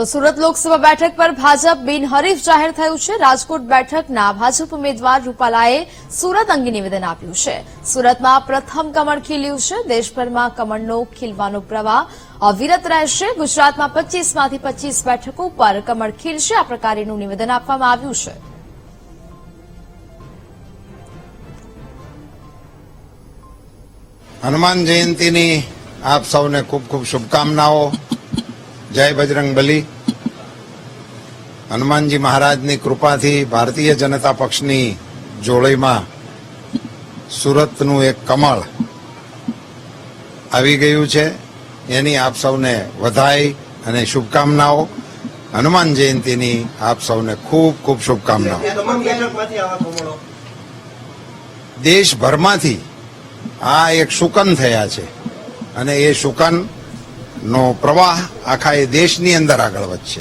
તો સુરત લોકસભા બેઠક પર ભાજપ બિનહરીફ જાહેર થયું છે. રાજકોટ બેઠકના ભાજપ ઉમેદવાર રૂપાલાએ સુરત અંગે નિવેદન આપ્યું છે. સુરતમાં પ્રથમ કમળ ખીલ્યું છે. દેશભરમાં કમળનો ખીલવાનો પ્રવાહ અવિરત રહેશે. ગુજરાતમાં પચીસમાંથી પચીસ બેઠકો પર કમળ ખીલશે. આ પ્રકારેનું નિવેદન આપવામાં આવ્યું છે. હનુમાન જયંતિની આપ સૌને ખૂબ ખૂબ શુભકામનાઓ. જય બજરંગ બલી. હનુમાનજી મહારાજની કૃપાથી ભારતીય જનતા પક્ષની જોડીમાં સુરતનું એક કમળ આવી ગયું છે. એની આપ સૌને વધાઈ અને શુભકામનાઓ. હનુમાન જયંતીની આપ સૌને ખૂબ ખૂબ શુભકામનાઓ. દેશભરમાંથી આ એક શુકન થયા છે. અને એ શુકન નો પ્રવાહ આખા એ દેશની અંદર આગળ વધશે.